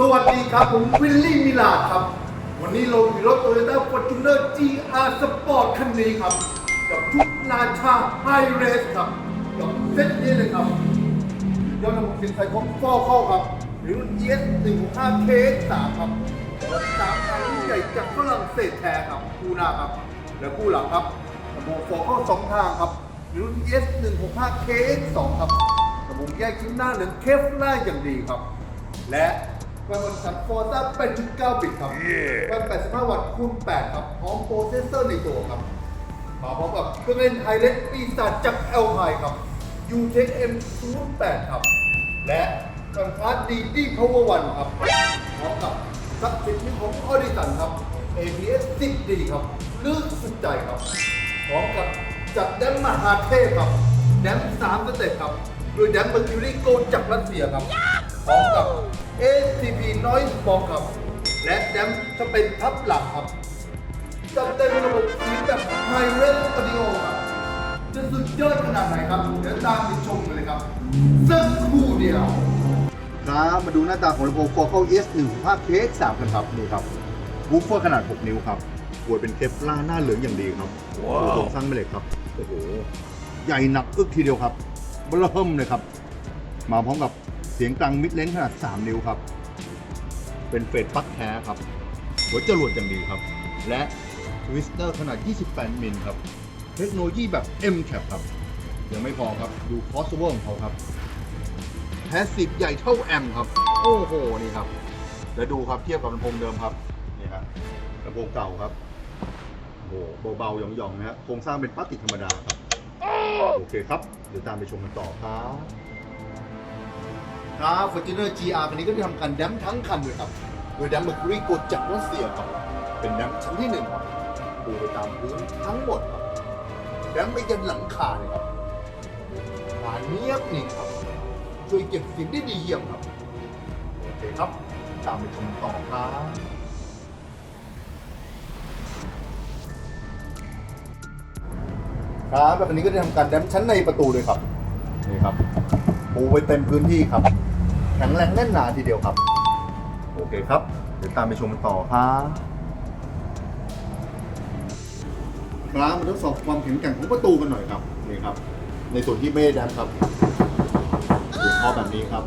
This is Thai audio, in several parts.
สวัสดีครับผมวิลลี่มิลาครับ วันนี้เราอยู่รถ Toyota Fortuner GR Sport คันนี้ครับ กับทุกราชาไฮเรสครับกับเซตนี้เลยครับยอดระบบสินค้าของฟอเข้าครับ หรือ ES 1 5 K3 ครับรถตามทางรุ่นใหญ่จากฝรั่งเศสแท้ครับคู่หน้าครับ และคู่หลังครับระบบฟอเข้าสองทางครับหรือรุ่น ES 165 K2 ครับระบบแยกชิ้นหน้าเหลืองเคฟหน้าอย่างดีครับ และ แว่นบริษัทฟอร์ซ่า8.9บิตครับแว่น85 วัตต์คูณ 8 ครับ พร้อมโปรเซสเซอร์ในตัวครับ มาพร้อมกับเครื่องเล่นไฮเลสปีศาจจากเอลไฮครับ UTEC M 08ครับ และกันพาร์ทดีดีพาวเวอร์วันครับ พร้อมกับซับสิทธิ์ของออดิสันครับ ABS 10D ครับลื่นสุดใจครับ พร้อมกับจัดแดมมหาเทพครับ แดมสามสเต็ปครับโดยแดมเมอร์คิวรี่โกจากรัสเซียครับ พร้อมกับ ACP Noise Box ครับ และแดมจะเป็นทับหลักครับจัดเต็มระบบเสียงแบบไฮเรสออดิโอครับจะสุดยอดขนาดไหนครับ เดี๋ยวตามไปชมกันเลยครับสักครู่เดียวครับมาดูหน้าตาของลำโพง Focal ES 1 5 KX 3 กันครับนี่ครับวูฟเฟอร์ขนาด 6 นิ้วครับปวดเป็นเคปล่าหน้าเหลืองอย่างดีครับโครงสร้างแม่เหล็กครับโอ้โหใหญ่หนักอึกทีเดียวครับเบิ่มเลยครับ มาพร้อมกับ เสียงกลางมิดเลนขนาด 3 นิ้วครับ เป็นเฟดปักแท้ครับ หัวจรวดอย่างดีครับ และทวิสเตอร์ขนาด 28 มิลครับ เทคโนโลยีแบบ M cap ครับ ยังไม่พอครับ ดูคอสเวอร์ของเขาครับแพสซีฟใหญ่เท่าแอมครับ โอ้โห นี่ครับ แล้วดูครับเทียบกับลำโพงเดิมครับ นี่ครับลำโพงเก่าครับโอ้โหเบาๆหย่องๆนะฮะโครงสร้างเป็นพลาสติกธรรมดาครับ โอเคครับ เดี๋ยวตามไปชมกันต่อครับ ครับ Fortuner GR คันนี้ก็ได้ทำการแดมทั้งคันเลยครับ โดยแดมเมอร์คิวรีกดจากรัสเซียครับเป็นแดมชั้นที่หนึ่งครับปูไปตามพื้นทั้งหมดครับแดมไปยันหลังคาเลยครับงาเนียบนี่ครับ ช่วยเก็บเสียงได้ดีเยี่ยมครับโอเคครับ ตามไปชมต่อครับครับแบบนี้ก็ได้ทำการแดมชั้นในประตูเลยครับนี่ครับปูไว้เต็มพื้นที่ครับ แข็งแรงแน่นหนาทีเดียวครับ โอเคครับ เดี๋ยวตามไปชมกันต่อครับครับมาทดสอบความแข็งแกร่งของประตูกันหน่อยครับนี่ครับ ในส่วนที่ไม่ได้แดมครับเสียงเคอแบบนี้ครับ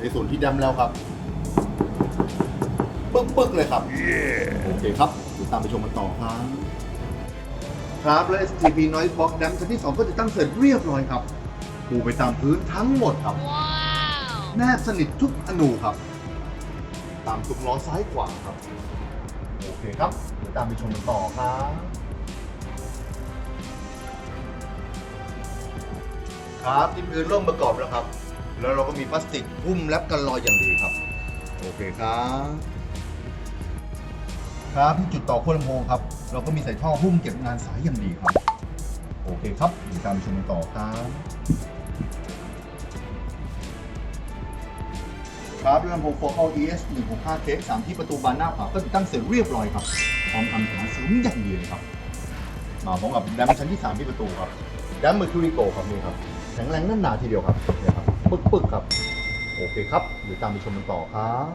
ในส่วนที่แดมแล้วครับปึ๊กปึ๊กๆเลยครับ โอเคครับเดี๋ยวตามไปชมกันต่อครับ ครับและ STP Noise Box แดมชั้นที่ 2 ก็จะตั้งเสร็จเรียบร้อยครับปูไปตามพื้นทั้งหมดครับ แนบสนิททุกอนูครับ ตามทุกล้อซ้ายขวาครับ โอเคครับเดี๋ยวตามไปชมกันต่อครับครับที่พื้นร่มประกอบแล้วครับ แล้วเราก็มีพลาสติกหุ้มแรปกันรอยอย่างดีครับ โอเคครับ ครับที่จุดต่อขั้วลำโพงครับ เราก็มีใส่ท่อหุ้มเก็บงานสายอย่างดีครับ โอเคครับเดี๋ยวตามไปชมกันต่อครับ ครับลำโพง Focal ES 165 K 3ที่ประตูบานหน้าขวาก็ติดตั้งเสร็จเรียบร้อยครับพร้อมทำฐานสูงอย่างดีเลยครับมาพร้อมกับแดมชั้นที่ 3 ที่ประตูครับแดม Mercury Go ครับนี่ครับแข็งแรงแน่นหนาทีเดียวครับเนี่ยครับปึกปึกๆครับโอเคครับเดี๋ยวตามไปชมกันต่อครับ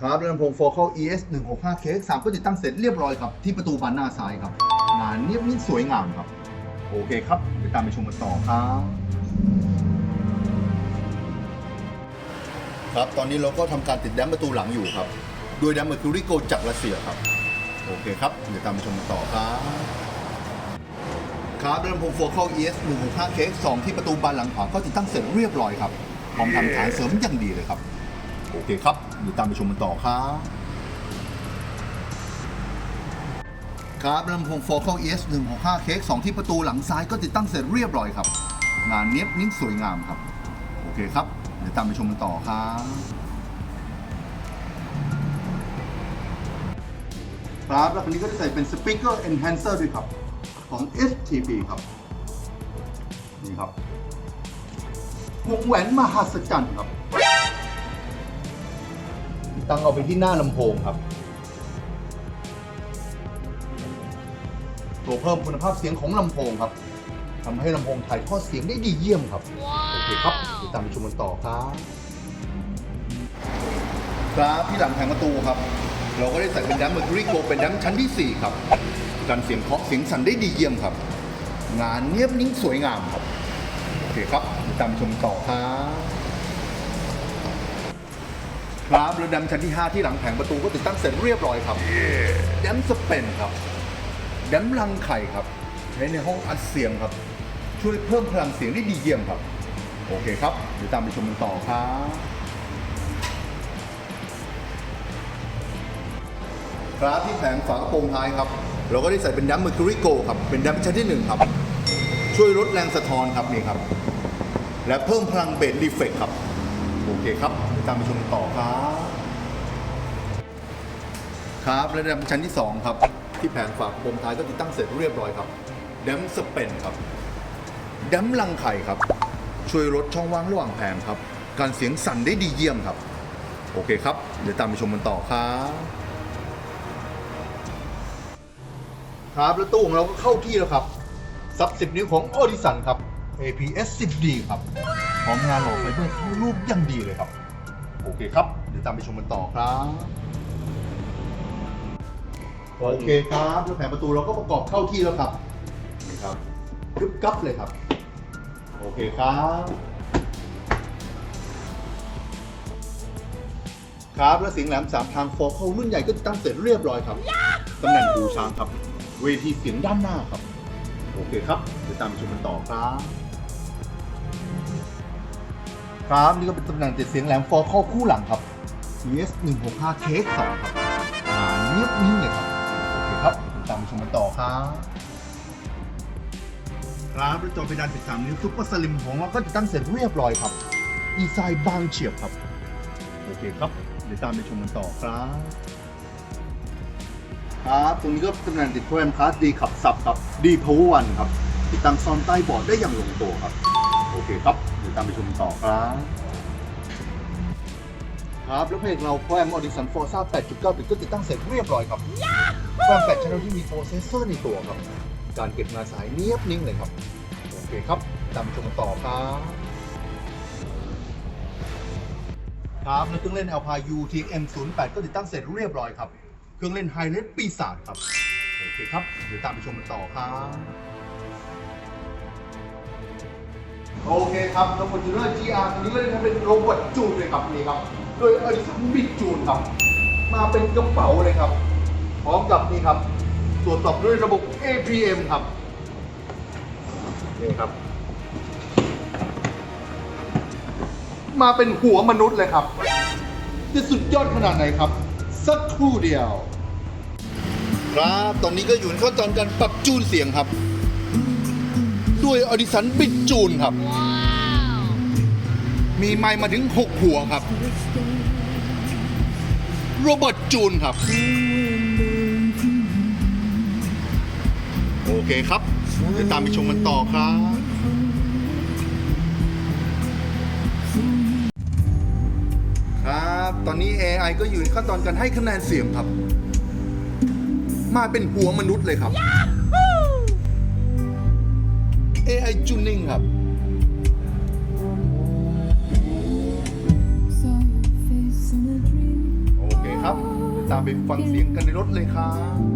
ครับลำโพง Focal ES 165 K 3ก็ติดตั้งเสร็จเรียบร้อยครับที่ประตูบานหน้าซ้ายครับงานเนียบนิ่สวยงามครับ โอเคครับเดี๋ยวตามไปชมกันต่อครับ ครับ ตอนนี้เราก็ทำการติดแดมประตูหลังอยู่ครับ โดยแดมเมอร์คิวริโกจากรัสเซียครับ โอเคครับ เดี๋ยวตามไปชมกันต่อครับ ครับลำโพง Focal ES 165 K 2ที่ประตูบานหลังขวาก็ติดตั้งเสร็จเรียบร้อยครับพร้อมทำฐานเสริมอย่างดีเลยครับ โอเคครับ เดี๋ยวตามไปชมกันต่อครับ ครับลำโพง Focal ES 165 K 2ที่ประตูหลังซ้ายก็ติดตั้งเสร็จเรียบร้อยครับ งานเนี้ยบนิ่งสวยงามครับ โอเคครับ ดี๋ยวตามไปชมกันต่อครับครับแล้วคันนี้ก็จะใส่เป็น Speaker Enhancer ด้วยครับ ของ STP ครับ นี่ครับ วงแหวนมหัศจรรย์ครับ ตั้งเอาไปที่หน้าลำโพงครับ ตัวเพิ่มคุณภาพเสียงของลำโพงครับทำให้ลำโพงถ่ายทอดเสียงได้ดีเยี่ยมครับโอ เคครับเดี๋ยวตามชมกันต่อครับ ครับที่หลังแผงประตูครับ เราก็ได้ใส่เป็นดัมเมอร์คิวริโกเป็นดัมชั้นที่ 4 ครับ กันเสียงเคาะเสียงสั่นได้ดีเยี่ยมครับ งานเนียบนิ่งสวยงามครับ โอเคครับตามชมต่อครับครับเรือดำชั้นที่ 5 ที่หลังแผงประตูก็ติดตั้งเสร็จเรียบร้อยครับดัมสเปนครับดัมรังไข่ครับ ใช้ในห้องอัดเสียงครับ ช่วยเพิ่มพลังเสียงได้ดีเยี่ยมครับ โอเคครับ เดี๋ยวตามไปชมกันต่อครับครับที่แผงฝากระโปรงท้ายครับ เราก็ได้ใส่เป็นดัมเมอร์คิวริโกครับ เป็นดัมชั้นที่หนึ่งครับ ช่วยลดแรงสะท้อนครับนี่ครับ และเพิ่มพลังเบสรีเฟกครับ โอเคครับเดี๋ยวตามไปชมกันต่อครับ ครับและดัมชั้นที่ 2 ครับ ที่แผงฝากระโปรงท้ายก็ติดตั้งเสร็จเรียบร้อยครับดัมสเปนครับดัมลังไข่ครับ ช่วยลดช่องว่างระหว่างแผงครับ การเสียงสั่นได้ดีเยี่ยมครับ โอเคครับ เดี๋ยวตามไปชมกันต่อครับครับแล้วตู้ของเราก็เข้าที่แล้วครับซับ 10 นิ้วของออดิสันครับ APS 10D ครับพร้อมงานหล่อไฟเบอร์เข้ารูปอยังดีเลยครับ โอเคครับ เดี๋ยวตามไปชมกันต่อครับโอเคครับแล้วแผงประตูเราก็ประกอบเข้าที่แล้วครับนี่ครับกึบกับเลยครับ โอเคครับ ครับและเสียงแหลมสามทางโฟอร์เข้ารุ่นใหญ่ก็ติดตั้งเสร็จเรียบร้อยครับตำแหน่งหูช้างครับ เวทีเสียงด้านหน้าครับ โอเคครับเดี๋ยวตามไปชมกันต่อครับ ครับนี่ก็เป็นตำแหน่งติดเสียงแหลมโฟอร์เข้าคู่หลังครับ CS 1 6 5 k 2ครับอ่าเงียบนิ่งเลยครับ โอเคครับเดี๋ยวตามไปชมกันต่อครับ ครับและจอเพดาน 13 นิ้วซุปเปอร์สลิมของเราก็จะตั้งเสร็จเรียบร้อยครับดีไซน์บางเฉียบครับ โอเคครับ เดี๋ยวตามไปชมกันต่อครับ ครับตรงนี้ก็ตำแหน่งติดโปรแกรมคลาสดีขับซับครับดีพาวเวอร์วันครับติดตั้งซ่อนใต้บอร์ดได้อย่างลงตัวครับ โอเคครับ เดี๋ยวตามไปชมกันต่อครับ ครับแล้วเพลงเราโปรแกรม Audition Forza 8.9บิตก็ติดตั้งเสร็จเรียบร้อยครับโปรแกรม8 channel ที่มีโปรเซสเซอร์ในตัวครับ การเก็บงานสายเนียบนิ่งเลยครับ โอเคครับตามชมกันต่อครับ ครับและเครื่องเล่น Alpha U TM 08ก็ติดตั้งเสร็จเรียบร้อยครับ เครื่องเล่นไฮเลสปีศาจครับ โอเคครับ เดี๋ยวตามไปชมกันต่อครับโอเคครับแล้ว Fortuner GR ตัวนี้ก็จะเป็นโรบอทจูนเลยครับนี่ครับ โดย Edison Big จูนครับ มาเป็นกระเป๋าเลยครับ พร้อมกับนี่ครับ ตรวจสอบด้วยระบบ APM ครับ นี่ครับ มาเป็นหัวมนุษย์เลยครับ จะสุดยอดขนาดไหนครับ สักครู่เดียว ครับ ตอนนี้ก็อยู่ในขั้นตอนการปรับจูนเสียงครับ ด้วยอดิสันบิดจูนครับ มีไมค์มาถึง 6 หัวครับ โรเบิร์ตจูนครับ โอเคครับ เดี๋ยวตามไปชมกันต่อครับครับ ตอนนี้ AI ก็อยู่ในขั้นตอนการให้คะแนนเสียงครับ มาเป็นหัวมนุษย์เลยครับ AI Tuning ครับโอเคครับเดี๋ยวตามไปฟังเสียงกันในรถเลยครับ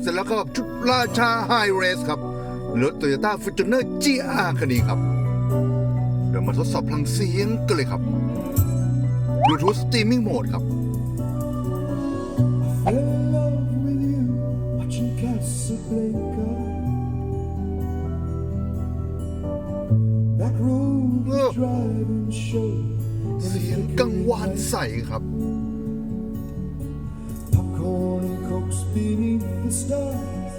เสร็จแล้วก็ชุดราชาไฮเรสครับรถ Toyota Fortuner GR คันนี้ครับ เดี๋ยวมาทดสอบพลังเสียงกันเลยครับ Bluetooth Streaming Mode ครับ Fell in love with you watching Casablanca. Back road Oh. driving show. เสียงกังวานใสครับ Popcorn and cokes beneath the stars.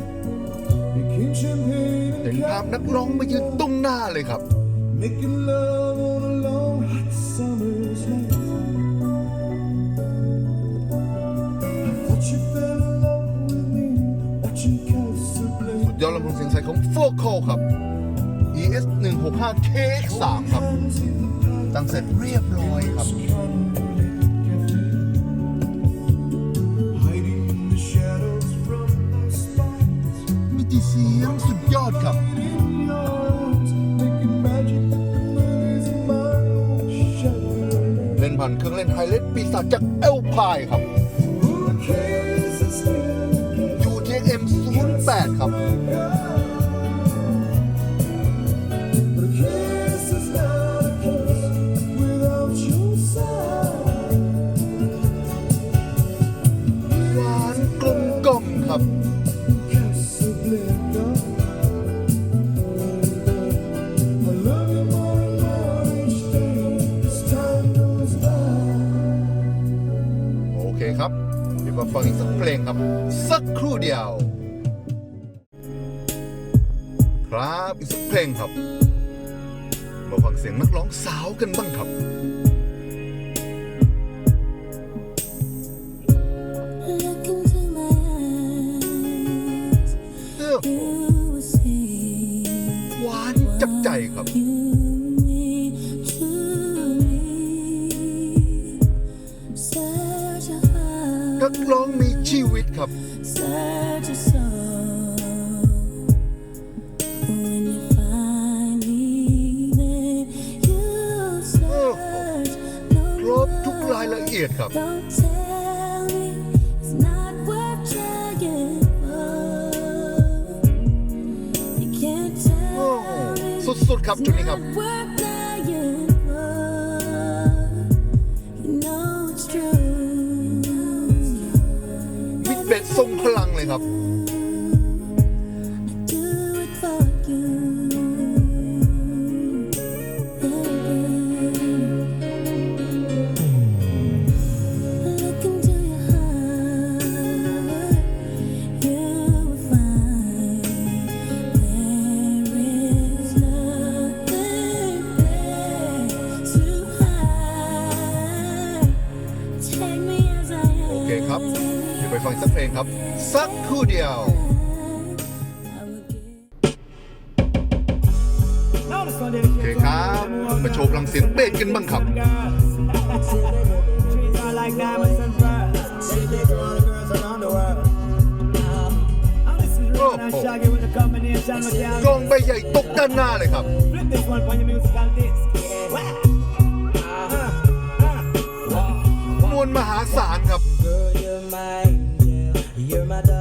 Making champagne เห็น and ภาพนักร้องมายืนตรงหน้าเลยครับ Making love on a long hot summer's night. I thought you fell in love with me watching Casablanca. ยอดลำโพงเสียงใสของ Focal ครับ ES 165 KX3 ครับ ตั้งเสร็จเรียบร้อยครับ my own shadow. เล่นผ่านเครื่องเล่นไฮเลตปีศาจจากเอลพายครับ ครับ มาฟังเสียงนักร้องสาวกันบ้างครับ Look into my eyes, เอ้อ you will see หวานจับใจครับ you mean to me. Such a นัก heart, ร้องมีชีวิตครับ อียดครับ Don't tell me it's not worth trying for. You can't โอ้ tell me สุดๆครับจุดนี้ครับ it's not worth dying for. You know it's true. วิดเบสทรงพลังเลยครับ Studio. โอเคครับ มาโชว์พลังเสียงเบสกันบ้างครับ กล้องใบใหญ่ตกด้านหน้าเลยครับ มวลมหาศาลครับ you're my.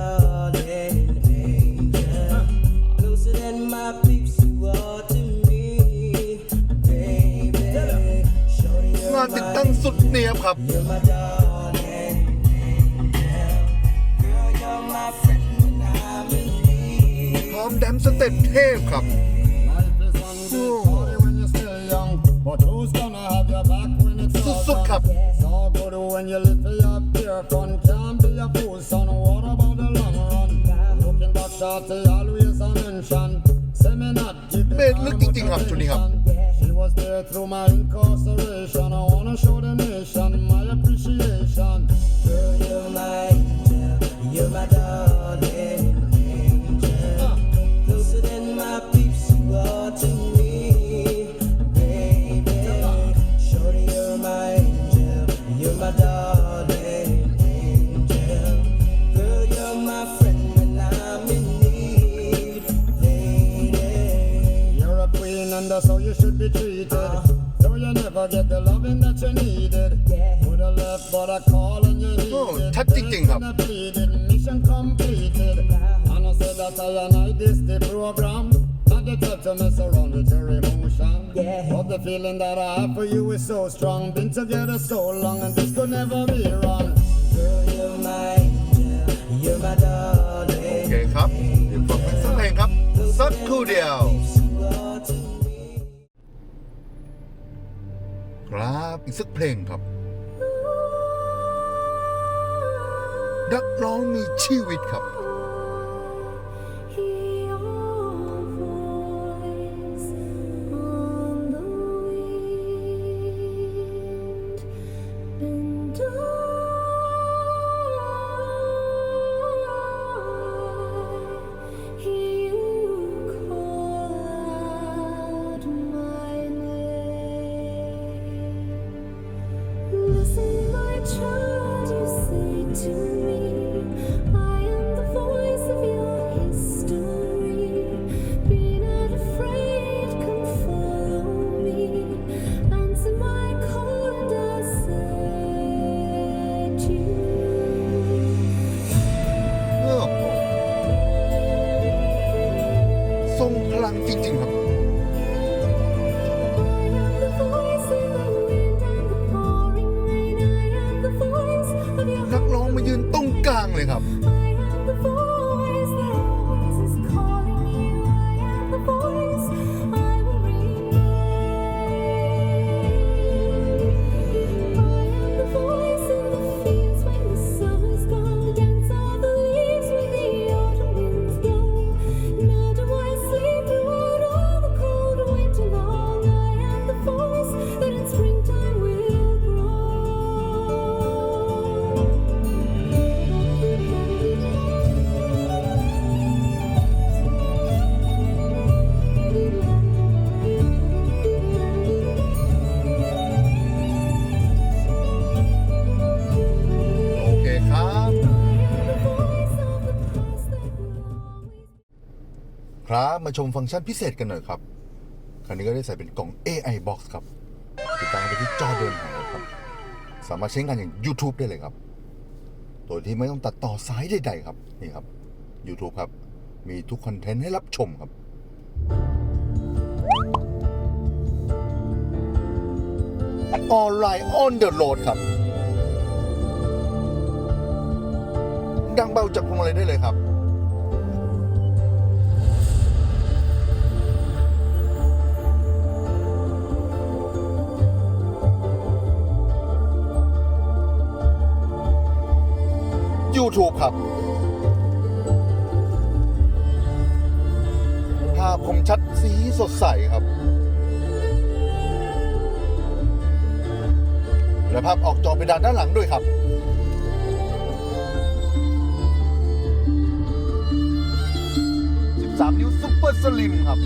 Shorty, งาน you're ติด my, ตั้งสุดเนียบครับ you're my darling angel. Girl, you're my friend when I'm in need. พร้อมแดมสเต็ปเทพครับ Life is one big party when you're still young, but who's gonna have your back when it's all สุดๆครับ done? It's all good when you live for your pure fun. Can't be a fool, son. What about the long run? Looking back, shorty, always a mention. Say me not give เบสลึกจริงๆครับจุดนี้ครับ She was there through my incarceration. I wanna show the nation my appreciation. Girl, you're my angel. You're my darling angel. Closer than my peeps, you are to me, baby. Shorty, you're my angel. You're my darling and that's how you should be treated. Though you never get the loving that you needed. Would have left but a call and you โอ้ needed. ชัดจริงๆครับ Pleaded, mission completed. that I and I this the program. Not the type to mess around with your emotion. Yeah. But the feeling that I have for you is so strong. Been together so long and this could never be wrong. Girl, you're my angel, you're my darling. โอเคครับเดี๋ยวฟังสักเพลงครับ สักครู่เดียว ครับ อีกสักเพลงครับนักร้องมีชีวิตครับ รง มาชมฟังก์ชันพิเศษกันหน่อยครับ คันนี้ก็ได้ใส่เป็นกล่อง AI Box ครับ ติดตั้งไปที่จอเดินของครับ สามารถใช้งานอย่าง YouTube ได้เลยครับ โดยที่ไม่ต้องตัดต่อสายใดๆครับ นี่ครับ YouTube ครับ มีทุกคอนเทนต์ให้รับชมครับออนไลน์ on the road ครับ ดังเบาจากพวงมาลัยได้เลยครับ YouTube ครับ ภาพคมชัดสีสดใสครับ และภาพออกจอไปด้านด้านหลังด้วยครับ13นิ้วซุปเปอร์สลิมครับ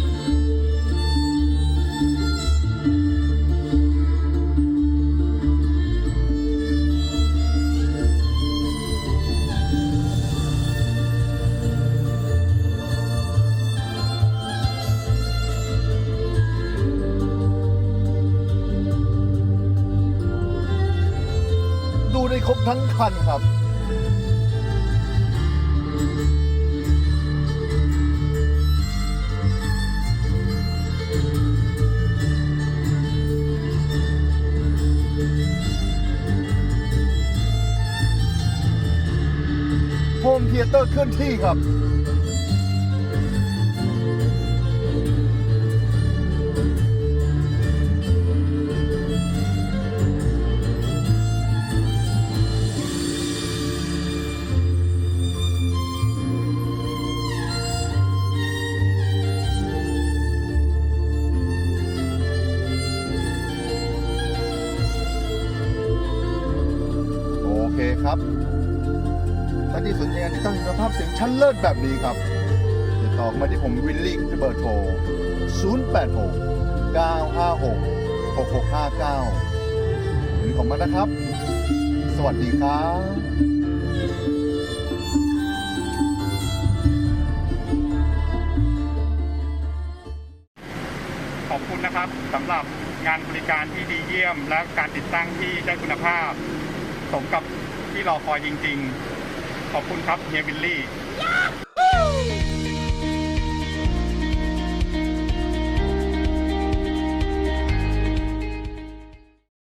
บทั้งคันครับโฮมเทเตอร์เคลื่อนที่ครับานที่งานที่ตั้งคุณภาพเสียงชั้นเลิศแบบนี้ครับ ติดต่อมาที่ผมวิลลี่ที่เบอร์โทร 086 956 6659วันนี้ขอบคุณมานะครับ สวัสดีครับขอบคุณนะครับสำหรับงานบริการที่ดีเยี่ยม และการติดตั้งที่ได้คุณภาพ สมกับที่รอคอยจริง ๆ ขอบคุณครับเฮียวินลี่